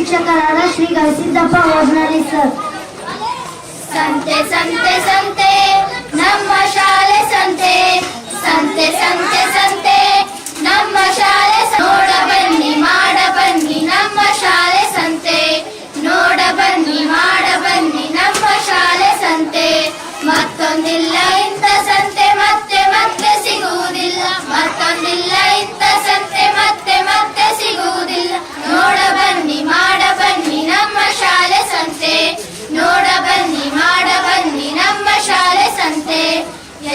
शिक्षकरांना Shri गणसिद्धप्पा मोजणारे sir. संते संते संते.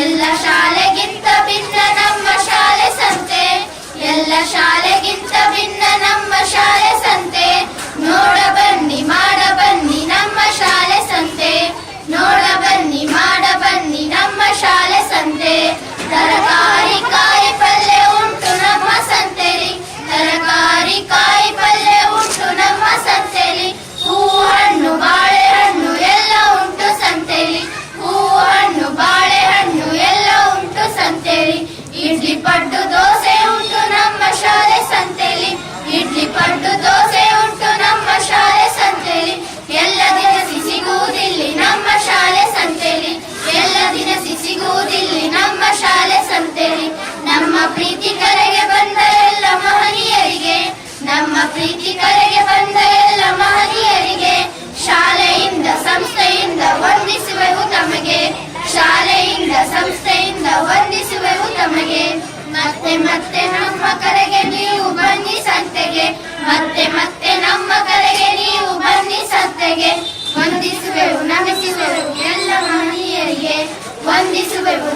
ಎಲ್ಲ ಶಾಲೆಗಿಂತ ಭಿನ್ನ ನಮ್ಮ ಶಾಲೆ ಸಂತೆ. ಎಲ್ಲ ಶಾಲೆಗಿಂತ ಭಿನ್ನ ನಮ್ಮ ಶಾಲೆ ಸಂತೆ. ನೋಡ ಬನ್ನಿ, ಮಾಡ ಬನ್ನಿ ನಮ್ಮ ಶಾಲೆ ಸಂತೆ. ನೋಡ ಬನ್ನಿ, ಮಾಡ ಬನ್ನಿ ನಮ್ಮ ಶಾಲೆ ಸಂತೆ. ತರಕಾರಿ ಕಾಯಿ ಪಲ್ಯ ಉಂಟು ನಮ್ಮ ಸಂತೆಲಿ. ತರಕಾರಿ ಕಾಯಿ ಪಲ್ಯ ಉಂಟು ನಮ್ಮ ಸಂತೆಲಿ. ಹೂವು ಹಣ್ಣು ನಮ್ಮ ಪ್ರೀತಿ ಕರೆಗೆ ಬಂದ ಎಲ್ಲ ಮಹನೀಯರಿಗೆ, ಶಾಲೆಯಿಂದ ಸಂಸ್ಥೆಯಿಂದ ವಂದಿಸುವೆವು ತಮಗೆ, ಶಾಲೆಯಿಂದ ಸಂಸ್ಥೆಯಿಂದ ವಂದಿಸುವೆವು ತಮಗೆ. ಮತ್ತೆ ಮತ್ತೆ ನಮ್ಮ ಕರೆಗೆ ನೀವು ಬನ್ನಿ ಸಂತೆಗೆ, ಮತ್ತೆ ಮತ್ತೆ ನಮ್ಮ ಕರೆಗೆ ನೀವು ಬನ್ನಿ ಸಂತೆಗೆ. ವಂದಿಸುವೆವು, ನಮಿಸುವೆವು ಎಲ್ಲ ಮಹನೀಯರಿಗೆ, ವಂದಿಸುವೆವು